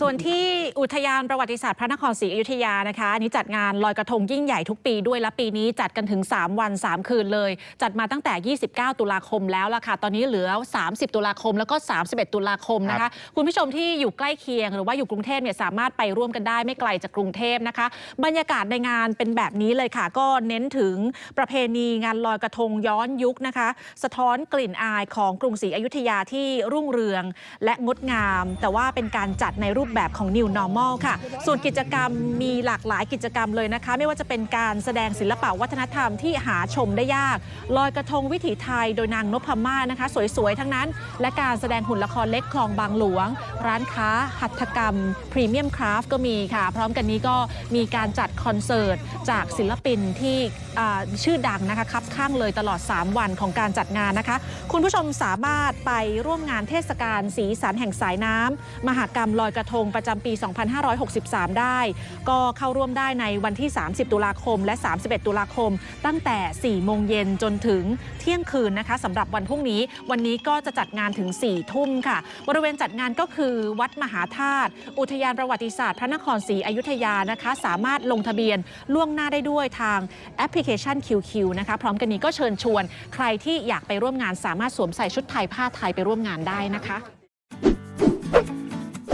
ส่วนที่อุทยานประวัติศาสตร์พระนครศรีอยุธยานะคะอันนี้จัดงานลอยกระทงยิ่งใหญ่ทุกปีด้วยและปีนี้จัดกันถึง 3 วัน 3 คืนเลย จัดมาตั้งแต่ 29 ตุลาคมแล้วล่ะค่ะ ตอนนี้เหลือ 30 ตุลาคมแล้วก็ 31 ตุลาคมนะคะ คุณผู้ชมที่อยู่ใกล้เคียงหรือว่าอยู่กรุงเทพเนี่ยสามารถไปร่วมกันได้ไม่ไกลจากกรุงเทพนะคะ บรรยากาศในงานเป็นแบบนี้เลยค่ะ ก็เน้นถึงประเพณีงานลอยกระทงย้อนยุคนะคะ สะท้อนกลิ่นอายของกรุงศรีอยุธยาที่รุ่งเรือง และงดงาม แต่ว่าเป็นการจัดในรูปแบบของ New Normal ค่ะ ส่วนกิจกรรมมีหลากหลายกิจกรรมเลยนะคะ ไม่ว่าจะเป็นการแสดงศิลปะวัฒนธรรมที่หาชมได้ยาก ลอยกระทงวิถีไทยโดยนางนพม่านะคะ สวยๆ ทั้งนั้น และการแสดงหุ่นละครเล็กคลองบางหลวง ร้านค้า หัตถกรรม พรีเมียมคราฟก็มีค่ะ พร้อมกันนี้ก็มีการจัดคอนเสิร์ตจากศิลปินที่ชื่อดังนะคะคับข้างเลยตลอด 3 วันของการจัดงานนะคะ คุณผู้ชมสามารถไปร่วมงานเทศกาลสีสันแห่งสายน้ำมหากรรมลอยกระทงประจำปี 2563 ได้ ก็เข้าร่วมได้ในวันที่ 30 ตุลาคม และ 31 ตุลาคม ตั้งแต่ 4 โมงเย็นจนถึงเที่ยงคืนนะคะสำหรับวันพรุ่งนี้ วันนี้ก็จะจัดงานถึง 4 ทุ่มค่ะ บริเวณจัดงานก็คือวัดมหาธาตุอุทยานประวัติศาสตร์ พระนครศรีอยุธยานะคะ สามารถลงทะเบียนล่วงหน้าได้ด้วยทางแอปพลิเคชัน QQ นะคะ พร้อมกันนี้ก็เชิญชวน ใครที่อยากไปร่วมงานสามารถสวมใส่ชุดไทยผ้าไทยไปร่วมงานได้นะคะ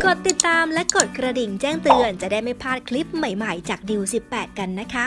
กดติดตามและกดกระดิ่งแจ้งเตือนจะได้ไม่พลาดคลิปใหม่ๆ จากดิว18 กันนะคะ